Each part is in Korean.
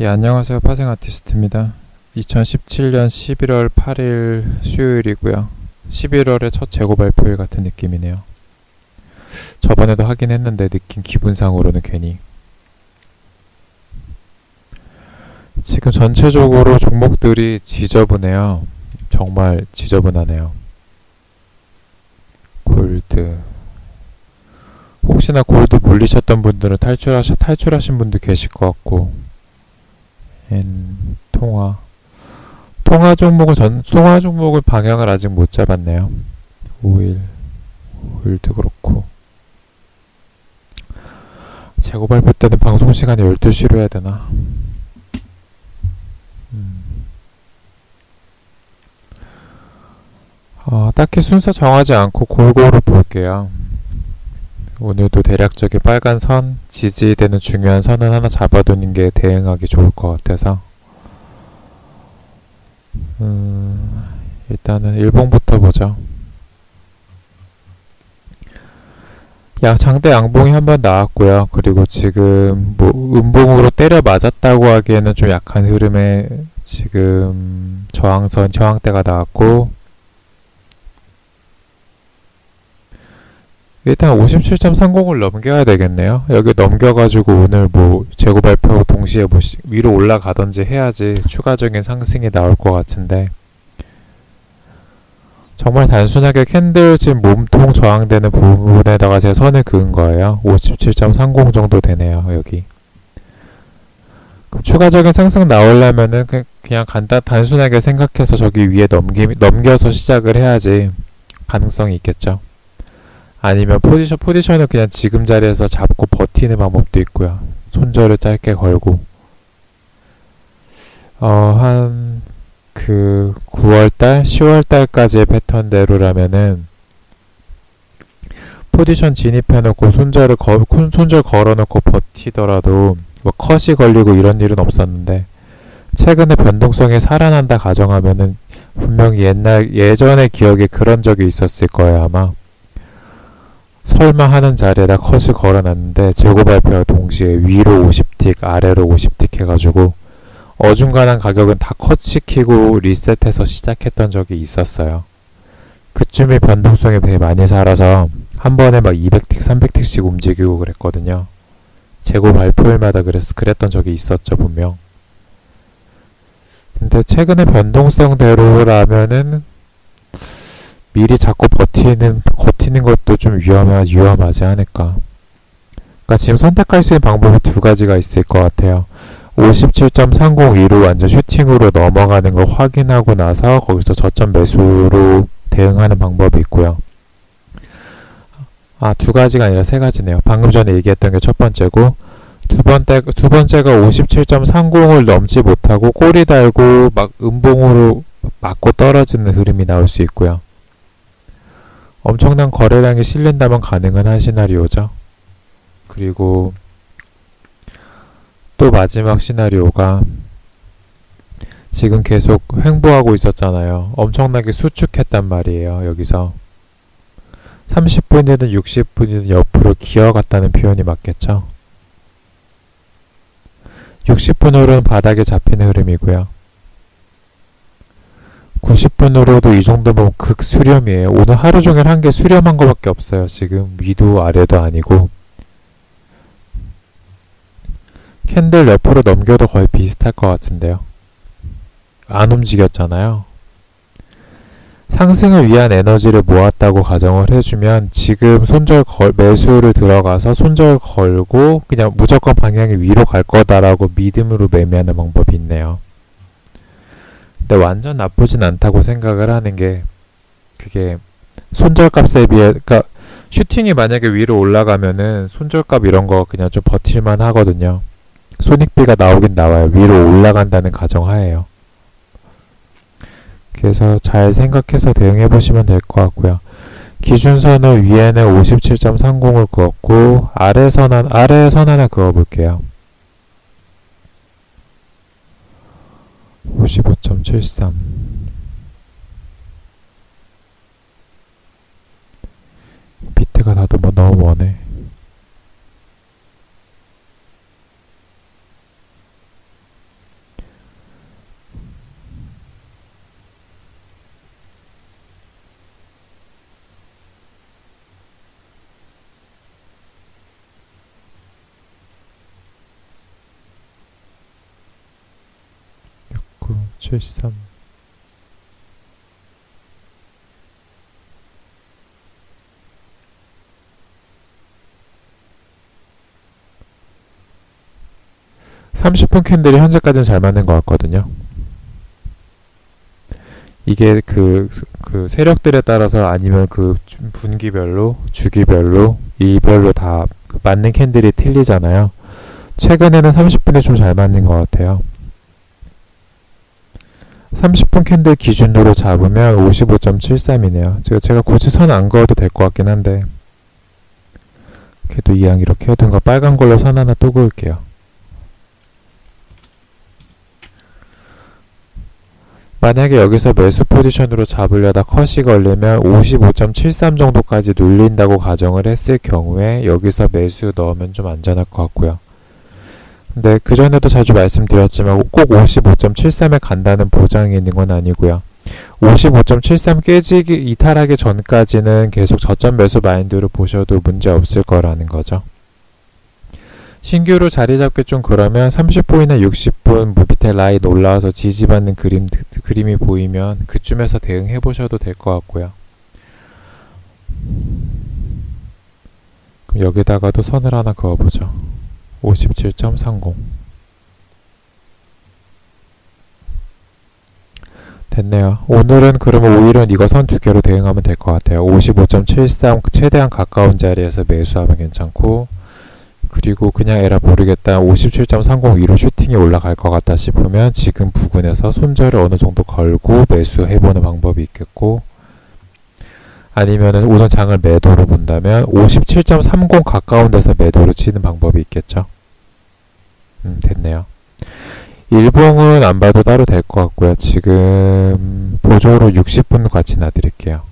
예, 안녕하세요. 파생 아티스트입니다. 2017년 11월 8일 수요일이고요. 11월의 첫 재고 발표일 같은 느낌이네요. 저번에도 하긴 했는데 느낀 기분상으로는 괜히. 지금 전체적으로 종목들이 지저분해요. 정말 지저분하네요. 골드. 혹시나 골드 물리셨던 분들은 탈출하신 분도 계실 것 같고. 엔, 통화. 통화 종목은 전, 통화 종목을 방향을 아직 못 잡았네요. 오일, 오일도 그렇고. 재고 발표 때는 방송 시간이 12시로 해야 되나? 음. 어, 딱히 순서 정하지 않고 골고루 볼게요. 오늘도 대략적인 빨간 선, 지지되는 중요한 선은 하나 잡아두는 게 대응하기 좋을 것 같아서 음, 일단은 일봉부터 보죠. 야, 장대 양봉이 한 번 나왔고요. 그리고 지금 뭐 음봉으로 때려 맞았다고 하기에는 좀 약한 흐름에 지금 저항선, 저항대가 나왔고 일단 57.30을 넘겨야 되겠네요. 여기 넘겨가지고 오늘 뭐 재고 발표 동시에 뭐 위로 올라가던지 해야지 추가적인 상승이 나올 것 같은데 정말 단순하게 캔들 지금 몸통 저항되는 부분에다가 제 선을 그은 거예요. 57.30 정도 되네요. 여기. 추가적인 상승 나오려면은 그냥 간단 단순하게 생각해서 저기 위에 넘기, 넘겨서 시작을 해야지 가능성이 있겠죠. 아니면 포지션 포지션을 그냥 지금 자리에서 잡고 버티는 방법도 있고요. 손절을 짧게 걸고 어 한 그 9월달, 10월달까지의 패턴대로라면은 포지션 진입해놓고 손절을 거, 손절 걸어놓고 버티더라도 뭐 컷이 걸리고 이런 일은 없었는데 최근에 변동성이 살아난다 가정하면은 분명히 옛날 예전의 기억에 그런 적이 있었을 거예요 아마. 설마 하는 자리에다 컷을 걸어놨는데 재고 발표와 동시에 위로 50틱 아래로 50틱 해가지고 어중간한 가격은 다 컷시키고 리셋해서 시작했던 적이 있었어요. 그쯤에 변동성이 되게 많이 살아서 한 번에 막 200틱, 300틱씩 움직이고 그랬거든요. 재고 발표일마다 그랬, 그랬던 적이 있었죠, 분명. 근데 최근에 변동성대로라면은 미리 잡고 버티는 버티는 것도 좀 위험하, 위험하지 않을까. 그러니까 지금 선택할 수 있는 방법이 두 가지가 있을 것 같아요. 57.302로 완전 슈팅으로 넘어가는 걸 확인하고 나서 거기서 저점 매수로 대응하는 방법이 있고요. 아, 두 가지가 아니라 세 가지네요. 방금 전에 얘기했던 게 첫 번째고, 두 번째, 두 번째가 57.30을 넘지 못하고 꼬리 달고 막 음봉으로 맞고 떨어지는 흐름이 나올 수 있고요. 엄청난 거래량이 실린다면 가능은 한 시나리오죠. 그리고 또 마지막 시나리오가 지금 계속 횡보하고 있었잖아요. 엄청나게 수축했단 말이에요. 여기서 30분이든 60분이든 옆으로 기어갔다는 표현이 맞겠죠. 60분으로는 바닥에 잡히는 흐름이고요. 90분으로도 이 정도면 극수렴이에요. 오늘 하루 종일 한 게 수렴한 것밖에 없어요. 지금 위도 아래도 아니고 캔들 옆으로 넘겨도 거의 비슷할 것 같은데요. 안 움직였잖아요. 상승을 위한 에너지를 모았다고 가정을 해주면 지금 손절 걸, 매수를 들어가서 손절 걸고 그냥 무조건 방향이 위로 갈 거다라고 믿음으로 매매하는 방법이 있네요. 근데 완전 나쁘진 않다고 생각을 하는 게 그게 손절값에 비해 그러니까 슈팅이 만약에 위로 올라가면은 손절값 이런 거 그냥 좀 버틸만 하거든요. 손익비가 나오긴 나와요. 위로 올라간다는 가정하에요. 그래서 잘 생각해서 대응해 보시면 될 것 같고요. 기준선을 위에는 57.30을 그었고 아래 선 아래 선 하나 그어 볼게요. 55.73 비트가 다들 뭐 너무 머네 73 30분 캔들이 현재까지는 잘 맞는 것 같거든요. 이게 그, 그 세력들에 따라서 아니면 그 분기별로, 주기별로, 일별로 다 맞는 캔들이 틀리잖아요. 최근에는 30분이 좀 잘 맞는 것 같아요. 30분 캔들 기준으로 잡으면 55.73이네요. 제가, 제가 굳이 선 안 그어도 될 것 같긴 한데 그래도 이왕 이렇게 해둔 거 빨간 걸로 선 하나 또 그을게요. 만약에 여기서 매수 포지션으로 잡으려다 컷이 걸리면 55.73 정도까지 눌린다고 가정을 했을 경우에 여기서 매수 넣으면 좀 안전할 것 같고요. 근데 그전에도 자주 말씀드렸지만 꼭 55.73에 간다는 보장이 있는 건 아니고요. 55.73 깨지기 이탈하기 전까지는 계속 저점 매수 마인드로 보셔도 문제 없을 거라는 거죠. 신규로 자리 잡기 좀 그러면 30분이나 60분 뭐 밑에 라인 올라와서 지지받는 그림, 그림이 보이면 그쯤에서 대응해 보셔도 될 것 같고요. 그럼 여기다가도 선을 하나 그어보죠. 57.30 됐네요. 오늘은 그러면 오히려 이거 선두 개로 대응하면 될 것 같아요. 55.73 최대한 가까운 자리에서 매수하면 괜찮고 그리고 그냥 에라 모르겠다 57.30 위로 슈팅이 올라갈 것 같다 싶으면 지금 부근에서 손절을 어느 정도 걸고 매수해보는 방법이 있겠고 아니면은 오늘 장을 매도로 본다면 57.30 가까운 데서 매도를 치는 방법이 있겠죠. 음, 됐네요. 일봉은 안 봐도 따로 될 것 같고요. 지금 보조로 60분 같이 놔드릴게요.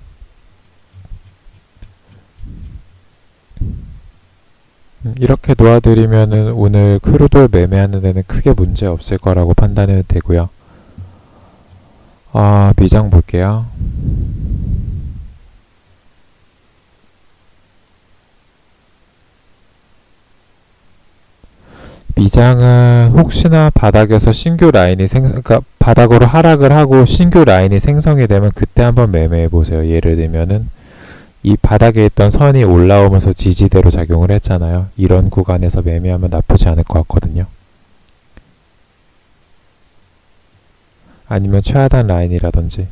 음, 이렇게 놓아드리면은 오늘 크루돌 매매하는 데는 크게 문제 없을 거라고 판단해도 되고요. 아, 미장 볼게요. 미장은 혹시나 바닥에서 신규 라인이 생, 그러니까 바닥으로 하락을 하고 신규 라인이 생성이 되면 그때 한번 매매해 보세요. 예를 들면은 이 바닥에 있던 선이 올라오면서 지지대로 작용을 했잖아요. 이런 구간에서 매매하면 나쁘지 않을 것 같거든요. 아니면 최하단 라인이라든지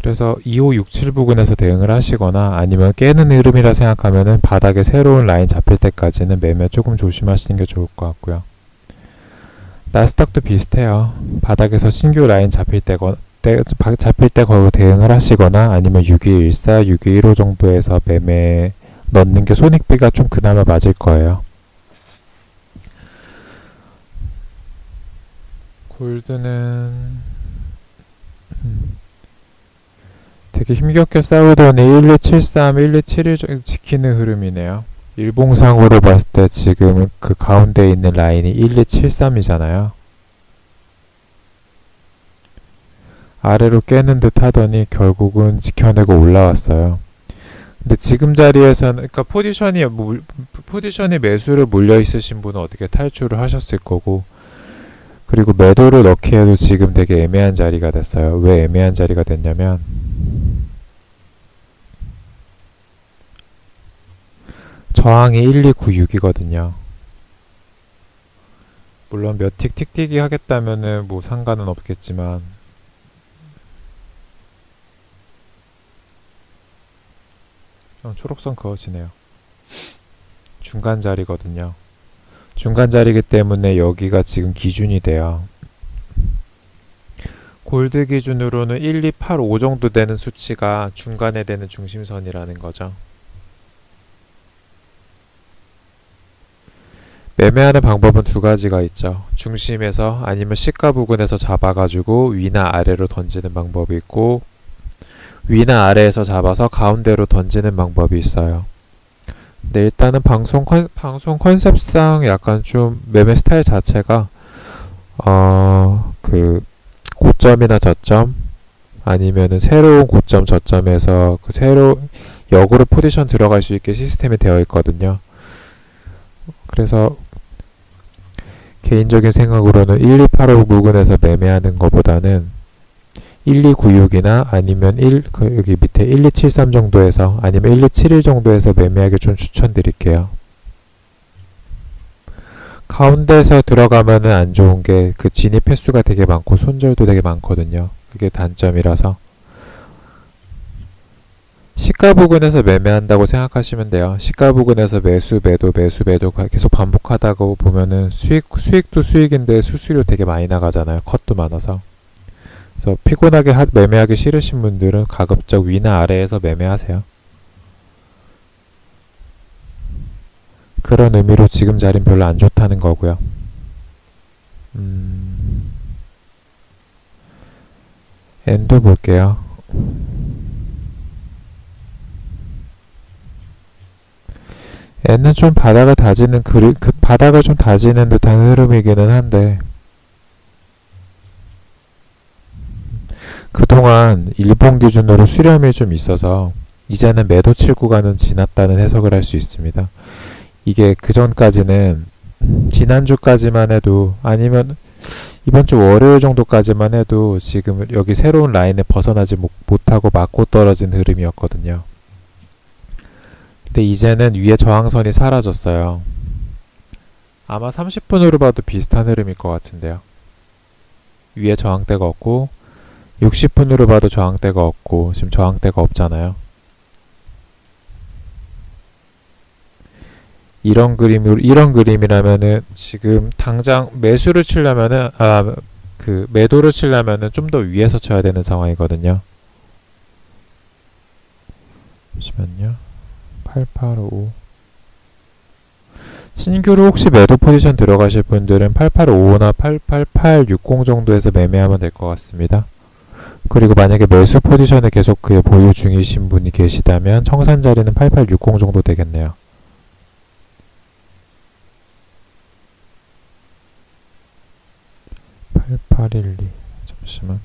그래서 2567 부근에서 대응을 하시거나 아니면 깨는 흐름이라 생각하면은 바닥에 새로운 라인 잡힐 때까지는 매매 조금 조심하시는 게 좋을 것 같고요. 나스닥도 비슷해요. 바닥에서 신규 라인 잡힐 때거, 때, 잡힐 때 걸고 대응을 하시거나 아니면 6214, 6215 정도에서 매매 넣는 게 손익비가 좀 그나마 맞을 거예요. 골드는 음. 되게 힘겹게 싸우더니 1273, 1271 지키는 흐름이네요. 일봉상으로 봤을 때 지금 그 가운데 있는 라인이 1273이잖아요. 아래로 깨는 듯 하더니 결국은 지켜내고 올라왔어요. 근데 지금 자리에서는 그러니까 포지션이 포지션이 매수를 몰려 있으신 분은 어떻게 탈출을 하셨을 거고 그리고 매도를 넣기 에도 지금 되게 애매한 자리가 됐어요. 왜 애매한 자리가 됐냐면 저항이 1296이거든요. 물론 몇 틱 틱틱이 하겠다면은 뭐 상관은 없겠지만 어, 초록선 그어지네요. 중간 자리거든요. 중간 자리기 때문에 여기가 지금 기준이 돼요. 골드 기준으로는 1, 2, 8, 5 정도 되는 수치가 중간에 되는 중심선이라는 거죠. 매매하는 방법은 두 가지가 있죠. 중심에서 아니면 시가 부근에서 잡아가지고 위나 아래로 던지는 방법이 있고 위나 아래에서 잡아서 가운데로 던지는 방법이 있어요. 근데 일단은 방송 컨, 방송 컨셉상 약간 좀 매매 스타일 자체가 어 그 고점이나 저점 아니면은 새로운 고점 저점에서 그 새로 역으로 포지션 들어갈 수 있게 시스템이 되어 있거든요. 그래서 개인적인 생각으로는 1285 부근에서 매매하는 것보다는 1296이나 아니면 1, 그 여기 밑에 1273 정도에서 아니면 1271 정도에서 매매하기 좀 추천드릴게요. 가운데서 들어가면은 안 좋은 게 그 진입 횟수가 되게 많고 손절도 되게 많거든요. 그게 단점이라서 시가 부근에서 매매한다고 생각하시면 돼요. 시가 부근에서 매수 매도 매수 매도 계속 반복하다고 보면은 수익 수익도 수익인데 수수료 되게 많이 나가잖아요. 컷도 많아서. 그래서 피곤하게 하, 매매하기 싫으신 분들은 가급적 위나 아래에서 매매하세요. 그런 의미로 지금 자리는 별로 안 좋다는 거고요. 음, 엔도 볼게요. N은 좀 바닥을 다지는 그리, 그 바닥을 좀 다지는 듯한 흐름이기는 한데 그동안 일본 기준으로 수렴이 좀 있어서 이제는 매도 칠 구간은 지났다는 해석을 할 수 있습니다. 이게 그 전까지는 지난주까지만 해도 아니면 이번 주 월요일 정도까지만 해도 지금 여기 새로운 라인에 벗어나지 못하고 맞고 떨어진 흐름이었거든요. 근데 이제는 위에 저항선이 사라졌어요. 아마 30분으로 봐도 비슷한 흐름일 것 같은데요. 위에 저항대가 없고 60분으로 봐도 저항대가 없고 지금 저항대가 없잖아요. 이런 그림 이런 그림이라면은 지금 당장 매수를 치려면은 아 그 매도를 치려면은 좀 더 위에서 쳐야 되는 상황이거든요. 잠시만요. 8855 신규로 혹시 매도 포지션 들어가실 분들은 8855나 88860 정도에서 매매하면 될 것 같습니다. 그리고 만약에 매수 포지션을 계속 그 보유 중이신 분이 계시다면 청산 자리는 8860 정도 되겠네요. (8812) 잠시만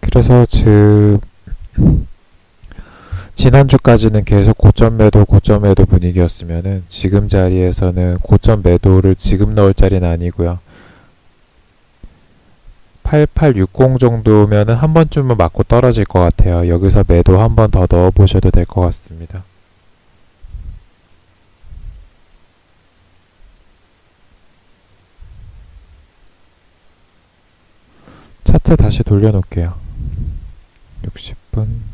그래서 즉 지난주까지는 계속 고점 매도 고점 매도 분위기였으면은 지금 자리에서는 고점 매도를 지금 넣을 자리는 아니고요. 8860 정도면은 한 번쯤은 맞고 떨어질 것 같아요. 여기서 매도 한 번 더 넣어 보셔도 될 것 같습니다. 차트 다시 돌려놓을게요. 60분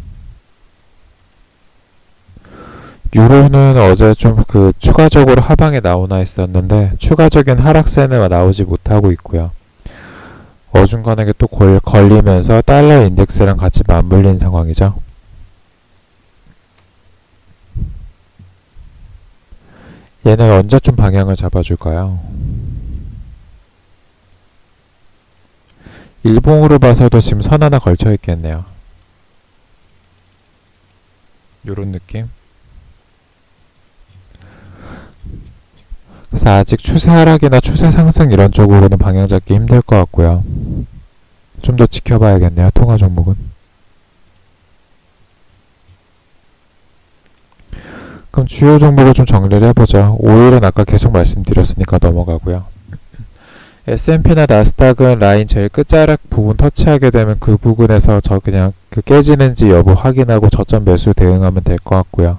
유로는 어제 좀 그 추가적으로 하방에 나오나 했었는데 추가적인 하락세는 나오지 못하고 있고요. 어중간하게 또 걸, 걸리면서 달러 인덱스랑 같이 맞물린 상황이죠. 얘는 언제쯤 방향을 잡아줄까요? 일봉으로 봐서도 지금 선 하나 걸쳐 있겠네요. 요런 느낌. 그래서 아직 추세 하락이나 추세 상승 이런 쪽으로는 방향 잡기 힘들 것 같고요. 좀 더 지켜봐야겠네요. 통화 종목은. 그럼 주요 종목을 좀 정리를 해보죠. 오일은 아까 계속 말씀드렸으니까 넘어가고요. S&P나 나스닥은 라인 제일 끝자락 부분 터치하게 되면 그 부분에서 저 그냥 그 깨지는지 여부 확인하고 저점 매수 대응하면 될 것 같고요.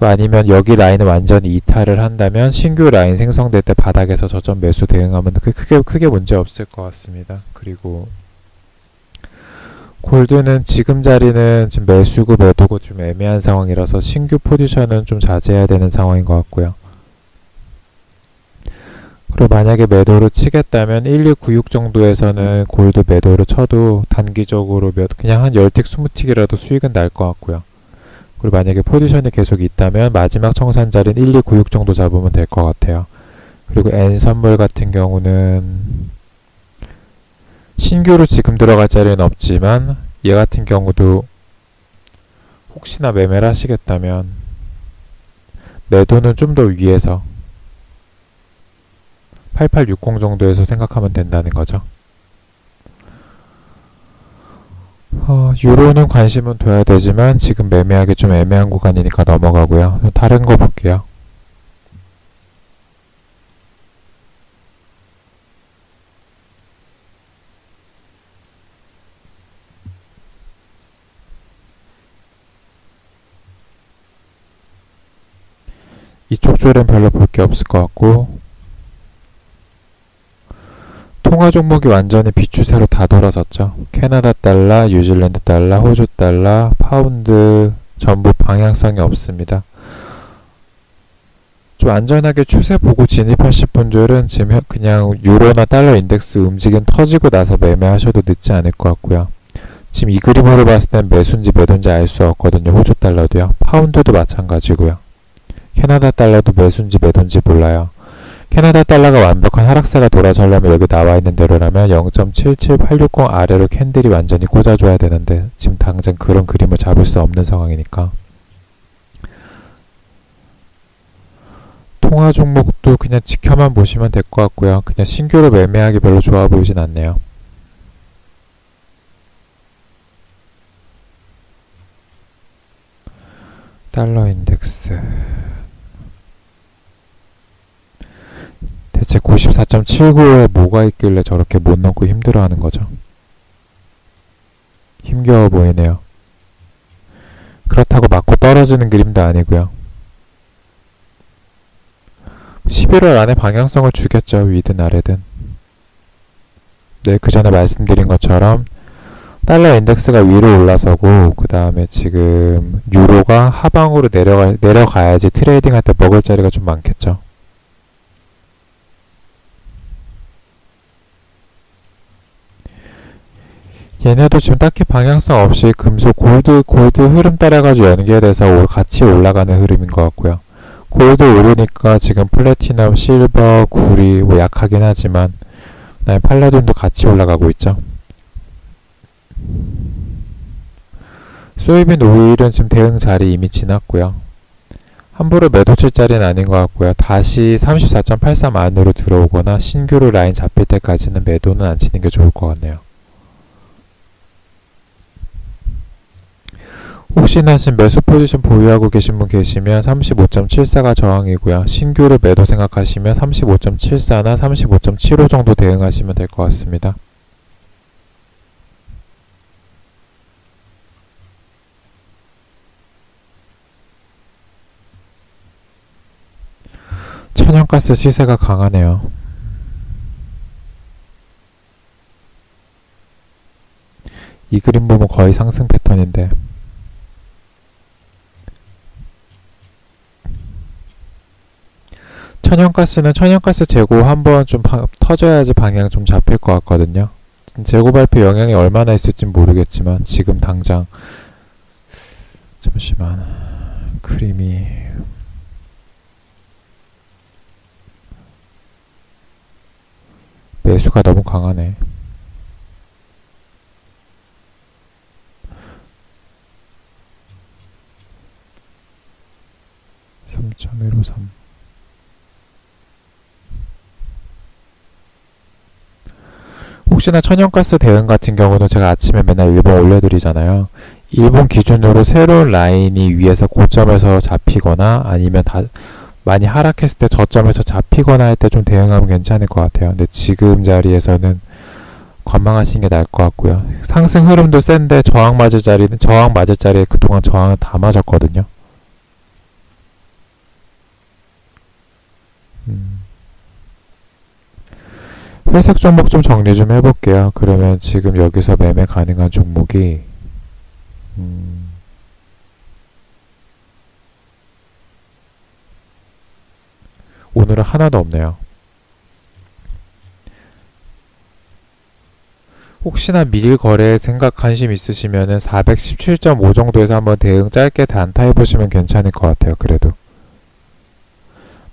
아니면 여기 라인을 완전히 이탈을 한다면 신규 라인 생성될 때 바닥에서 저점 매수 대응하면 크게 크게 문제 없을 것 같습니다. 그리고 골드는 지금 자리는 지금 매수고 매도고 좀 애매한 상황이라서 신규 포지션은 좀 자제해야 되는 상황인 것 같고요. 그리고 만약에 매도를 치겠다면 1296 정도에서는 골드 매도를 쳐도 단기적으로 몇 그냥 한 10틱 20틱이라도 수익은 날 것 같고요. 그리고 만약에 포지션이 계속 있다면 마지막 청산 자리는 1296 정도 잡으면 될 것 같아요. 그리고 N 선물 같은 경우는 신규로 지금 들어갈 자리는 없지만 얘 같은 경우도 혹시나 매매를 하시겠다면 매도는 좀 더 위에서 8860 정도에서 생각하면 된다는 거죠. 어, 유로는 관심은 둬야 되지만 지금 매매하기 좀 애매한 구간이니까 넘어가고요. 다른 거 볼게요. 이쪽 줄엔 별로 볼 게 없을 것 같고 통화 종목이 완전히 비추세로 다 돌아섰죠. 캐나다 달러, 뉴질랜드 달러, 호주 달러, 파운드 전부 방향성이 없습니다. 좀 안전하게 추세 보고 진입하실 분들은 지금 그냥 유로나 달러 인덱스 움직임 터지고 나서 매매하셔도 늦지 않을 것 같고요. 지금 이 그림으로 봤을 땐 매수인지 매도인지 알 수 없거든요. 호주 달러도요. 파운드도 마찬가지고요. 캐나다 달러도 매수인지 매도인지 몰라요. 캐나다 달러가 완벽한 하락세가 돌아서려면 여기 나와 있는 대로라면 0.77860 아래로 캔들이 완전히 꽂아줘야 되는데 지금 당장 그런 그림을 잡을 수 없는 상황이니까 통화 종목도 그냥 지켜만 보시면 될 것 같고요. 그냥 신규로 매매하기 별로 좋아 보이진 않네요. 달러 인덱스 대체 94.79에 뭐가 있길래 저렇게 못 넘고 힘들어하는 거죠? 힘겨워 보이네요. 그렇다고 맞고 떨어지는 그림도 아니고요. 11월 안에 방향성을 주겠죠. 위든 아래든. 네, 그 전에 말씀드린 것처럼 달러 인덱스가 위로 올라서고 그 다음에 지금 유로가 하방으로 내려가, 내려가야지 트레이딩 할 때 먹을 자리가 좀 많겠죠. 얘네도 지금 딱히 방향성 없이 금속 골드 골드 흐름 따라가지고 연계돼서 같이 올라가는 흐름인 것 같고요. 골드 오르니까 지금 플래티넘, 실버, 구리 뭐 약하긴 하지만 그다음에 팔라딘도 같이 올라가고 있죠. 소이빈 오일은 지금 대응 자리 이미 지났고요. 함부로 매도 칠 자리는 아닌 것 같고요. 다시 34.83 안으로 들어오거나 신규로 라인 잡힐 때까지는 매도는 안 치는 게 좋을 것 같네요. 혹시나 지금 매수 포지션 보유하고 계신 분 계시면 35.74가 저항이고요. 신규로 매도 생각하시면 35.74나 35.75 정도 대응하시면 될 것 같습니다. 천연가스 시세가 강하네요. 이 그림 보면 거의 상승 패턴인데 천연가스는 천연가스 재고 한번 좀 파, 터져야지 방향 좀 잡힐 것 같거든요. 재고 발표 영향이 얼마나 있을지 모르겠지만 지금 당장 잠시만 그림이 매수가 너무 강하네. 3.153 혹시나 천연가스 대응 같은 경우는 제가 아침에 맨날 일본 올려드리잖아요. 일본 기준으로 새로운 라인이 위에서 고점에서 잡히거나 아니면 다 많이 하락했을 때 저점에서 잡히거나 할 때 좀 대응하면 괜찮을 것 같아요. 근데 지금 자리에서는 관망하시는 게 나을 것 같고요. 상승 흐름도 센데 저항 맞을 자리는 저항 맞을 자리에 그동안 저항을 다 맞았거든요. 음. 회색 종목 좀 정리 좀 해볼게요. 그러면 지금 여기서 매매 가능한 종목이 음, 오늘은 하나도 없네요. 혹시나 미일 거래 생각 관심 있으시면은 417.5 정도에서 한번 대응 짧게 단타 해 보시면 괜찮을 것 같아요. 그래도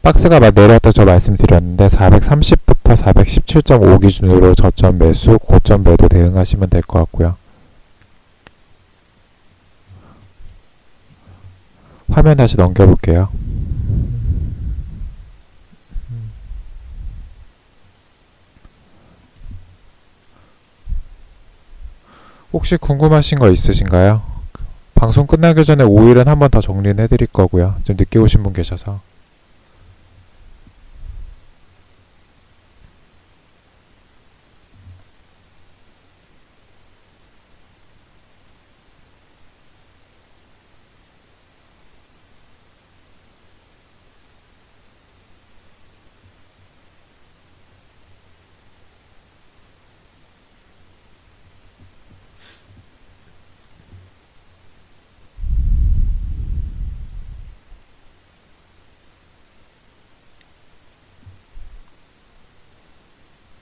박스가 막 내려왔다 저 말씀드렸는데 430부터 417.5 기준으로 저점 매수, 고점 매도 대응하시면 될 것 같고요. 화면 다시 넘겨볼게요. 혹시 궁금하신 거 있으신가요? 방송 끝나기 전에 5일은 한 번 더 정리는 해드릴 거고요. 좀 늦게 오신 분 계셔서.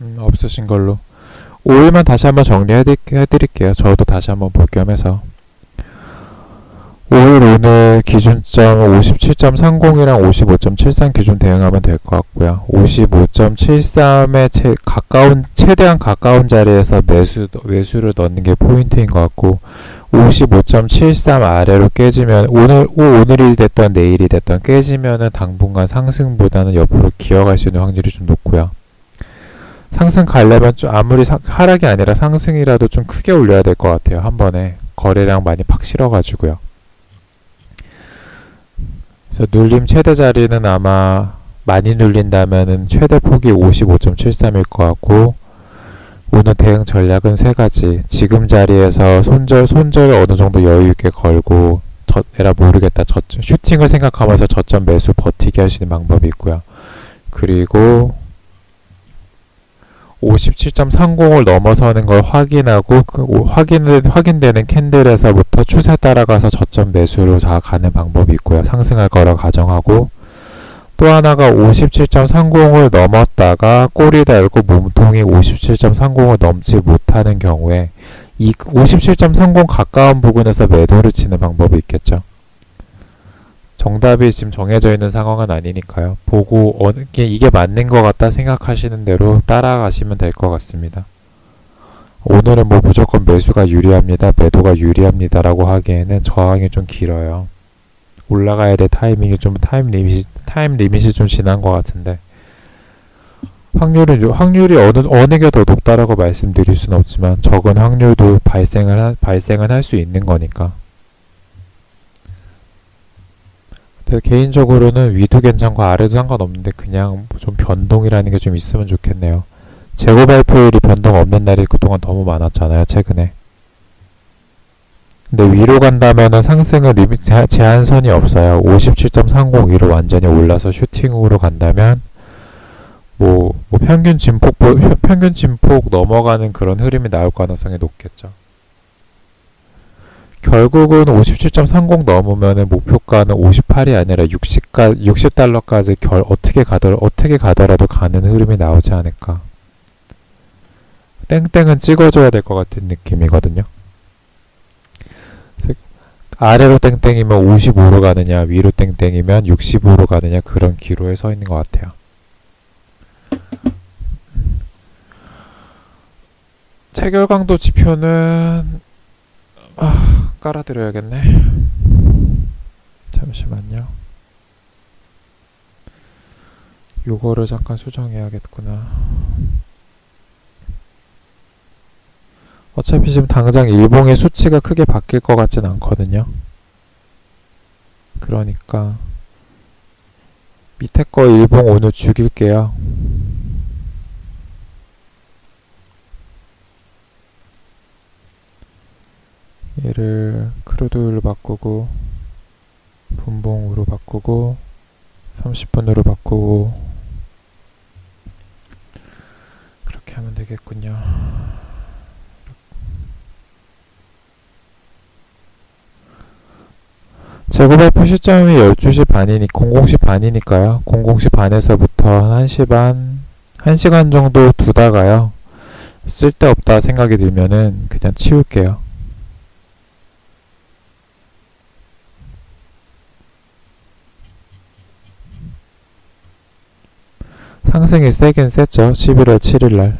음, 없으신 걸로 5일만 다시 한번 정리해 드릴게요. 저도 다시 한번 볼 겸 해서 5일 오늘 기준점 57.30이랑 55.73 기준 대응하면 될 것 같고요. 55.73에 채, 가까운 최대한 가까운 자리에서 매수 매수를 넣는 게 포인트인 것 같고 55.73 아래로 깨지면 오늘 오늘이 됐던 내일이 됐던 깨지면은 당분간 상승보다는 옆으로 기어갈 수 있는 확률이 좀 높고요. 상승 가려면 좀 아무리 사, 하락이 아니라 상승이라도 좀 크게 올려야 될 것 같아요. 한 번에 거래량 많이 팍 실어가지고요. 그래서 눌림 최대 자리는 아마 많이 눌린다면은 최대 폭이 55.73일 것 같고 오늘 대응 전략은 세 가지. 지금 자리에서 손절 손절을 어느 정도 여유 있게 걸고 저, 에라 모르겠다. 저, 슈팅을 생각하면서 저점 매수 버티게 하시는 방법이 있고요. 그리고 57.30을 넘어서는 걸 확인하고 그 확인 확인되는 캔들에서부터 추세 따라가서 저점 매수로 다 가는 방법이 있고요. 상승할 거라 가정하고 또 하나가 57.30을 넘었다가 꼬리 달고 몸통이 57.30을 넘지 못하는 경우에 이 57.30 가까운 부근에서 매도를 치는 방법이 있겠죠. 정답이 지금 정해져 있는 상황은 아니니까요. 보고 게 이게 맞는 것 같다 생각하시는 대로 따라가시면 될 것 같습니다. 오늘은 뭐 무조건 매수가 유리합니다. 매도가 유리합니다 라고 하기에는 저항이 좀 길어요. 올라가야 될 타이밍이 좀 타임 리밋이 타임 리밋이 좀 지난 것 같은데 확률은 확률이 어느 어느 게 더 높다라고 말씀드릴 수는 없지만 적은 확률도 발생을 하, 발생은 할 수 있는 거니까. 개인적으로는 위도 괜찮고 아래도 상관없는데 그냥 좀 변동이라는 게 좀 있으면 좋겠네요. 재고 발표일이 변동 없는 날이 그동안 너무 많았잖아요, 최근에. 근데 위로 간다면은 상승은 리밋 제한선이 없어요. 57.30 위로 완전히 올라서 슈팅으로 간다면 뭐, 뭐 평균 진폭 평균 진폭 넘어가는 그런 흐름이 나올 가능성이 높겠죠. 결국은 57.30 넘으면 목표가는 58이 아니라 60가 60달러까지 결 어떻게 가더 어떻게 가더라도 가는 흐름이 나오지 않을까. 땡땡은 찍어줘야 될 것 같은 느낌이거든요. 아래로 땡땡이면 55로 가느냐, 위로 땡땡이면 65로 가느냐 그런 기로에 서 있는 것 같아요. 체결강도 지표는 아, 깔아드려야겠네. 잠시만요. 요거를 잠깐 수정해야겠구나. 어차피 지금 당장 일봉의 수치가 크게 바뀔 것 같진 않거든요. 그러니까 밑에 거 일봉 오늘 죽일게요. 얘를 크루드로 바꾸고 분봉으로 바꾸고 30분으로 바꾸고 그렇게 하면 되겠군요. 재고 발표 시점이 12시 반이니 00시 반이니까요. 00시 반에서부터 1시 반 1시간 정도 두다가요. 쓸데없다 생각이 들면은 그냥 치울게요. 상승이 세긴 셌죠. 11월 7일날.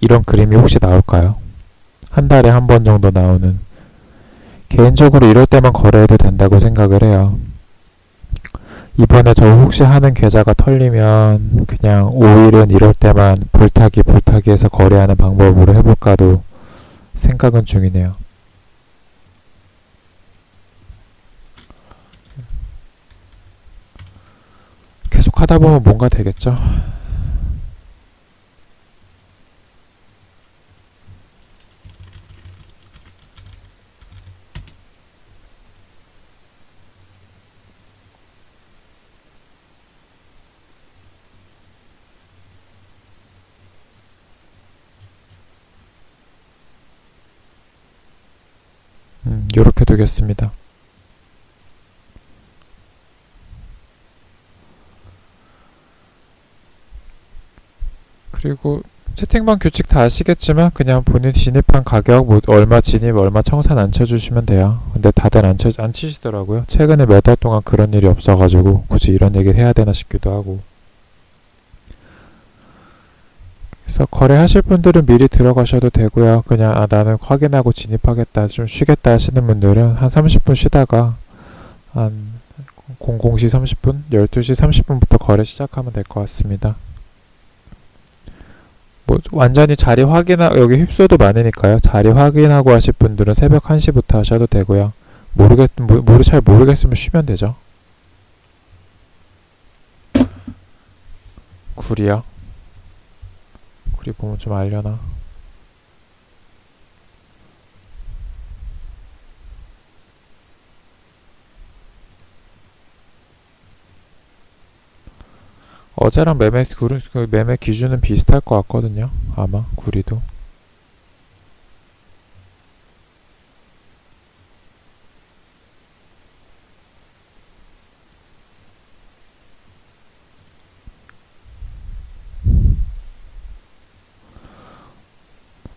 이런 그림이 혹시 나올까요? 한 달에 한 번 정도 나오는. 개인적으로 이럴 때만 거래해도 된다고 생각을 해요. 이번에 저 혹시 하는 계좌가 털리면 그냥 5일은 이럴 때만 불타기 불타기해서 거래하는 방법으로 해볼까도 생각은 중이네요. 계속 하다 보면 뭔가 되겠죠. 음, 이렇게 되겠습니다. 그리고 채팅방 규칙 다 아시겠지만 그냥 본인 진입한 가격 뭐 얼마 진입 얼마 청산 안 쳐주시면 돼요. 근데 다들 안, 쳐, 안 치시더라고요. 최근에 몇 달 동안 그런 일이 없어가지고 굳이 이런 얘기를 해야 되나 싶기도 하고. 그래서 거래하실 분들은 미리 들어가셔도 되고요. 그냥 아 나는 확인하고 진입하겠다 좀 쉬겠다 하시는 분들은 한 30분 쉬다가 한 00시 30분, 12시 30분부터 거래 시작하면 될 것 같습니다. 뭐 완전히 자리 확인하 여기 휩소도 많으니까요. 자리 확인하고 하실 분들은 새벽 1시부터 하셔도 되고요. 모르겠 모, 모르 잘 모르겠으면 쉬면 되죠. 굴이요. 굴이 보면 좀 알려나. 어제랑 매매 그 매매 기준은 비슷할 것 같거든요. 아마 구리도.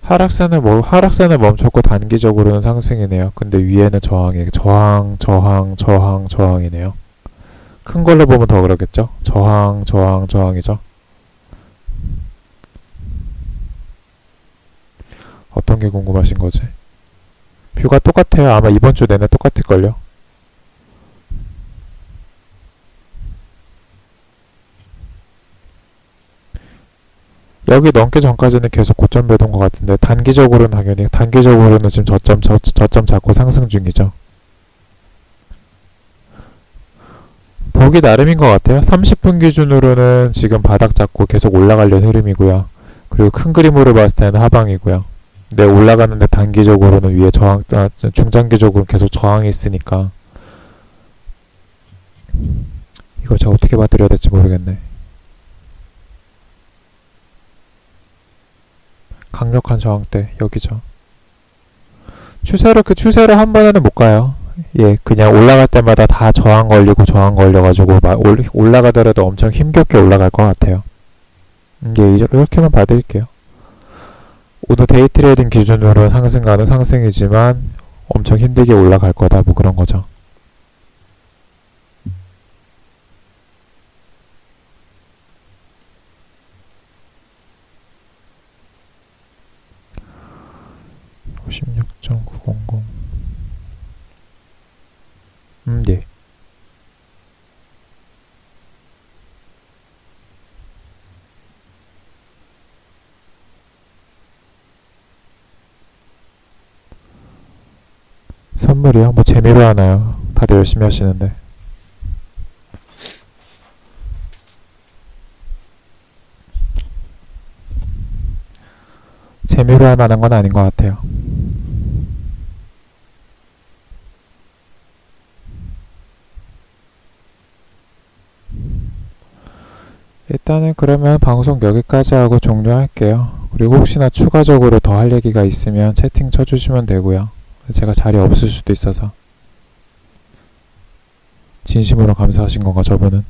하락세는 뭐 하락세는 멈췄고 단기적으로는 상승이네요. 근데 위에는 저항이 저항 저항 저항 저항이네요. 큰 걸로 보면 더 그러겠죠? 저항, 저항, 저항이죠. 어떤 게 궁금하신 거지? 뷰가 똑같아요. 아마 이번 주 내내 똑같을걸요? 여기 넘기 전까지는 계속 고점 배도인 것 같은데 단기적으로는 당연히 단기적으로는 지금 저점 저, 저점 잡고 상승 중이죠. 보기 나름인 것 같아요. 30분 기준으로는 지금 바닥 잡고 계속 올라가려는 흐름이고요. 그리고 큰 그림으로 봤을 때는 하방이고요. 근데 올라가는데 단기적으로는 위에 저항, 아, 중장기적으로 계속 저항이 있으니까 이걸 제가 어떻게 봐드려야 될지 모르겠네. 강력한 저항대 여기죠. 추세로 그 추세로 한 번에는 못 가요. 예, 그냥 올라갈 때마다 다 저항 걸리고 저항 걸려가지고 막 올라가더라도 엄청 힘겹게 올라갈 것 같아요. 예, 이렇게만 봐드릴게요. 오늘 데이 트레이딩 기준으로 상승가는 상승이지만 엄청 힘들게 올라갈 거다 뭐 그런 거죠. 음, 네. 선물이요? 뭐 재미로 하나요? 다들 열심히 하시는데. 재미로 할 만한 건 아닌 것 같아요. 일단은 그러면 방송 여기까지 하고 종료할게요. 그리고 혹시나 추가적으로 더 할 얘기가 있으면 채팅 쳐주시면 되고요. 제가 자리 없을 수도 있어서 진심으로 감사하신 건가 저분은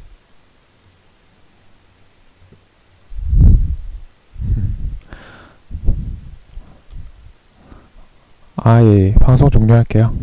아 예, 방송 종료할게요.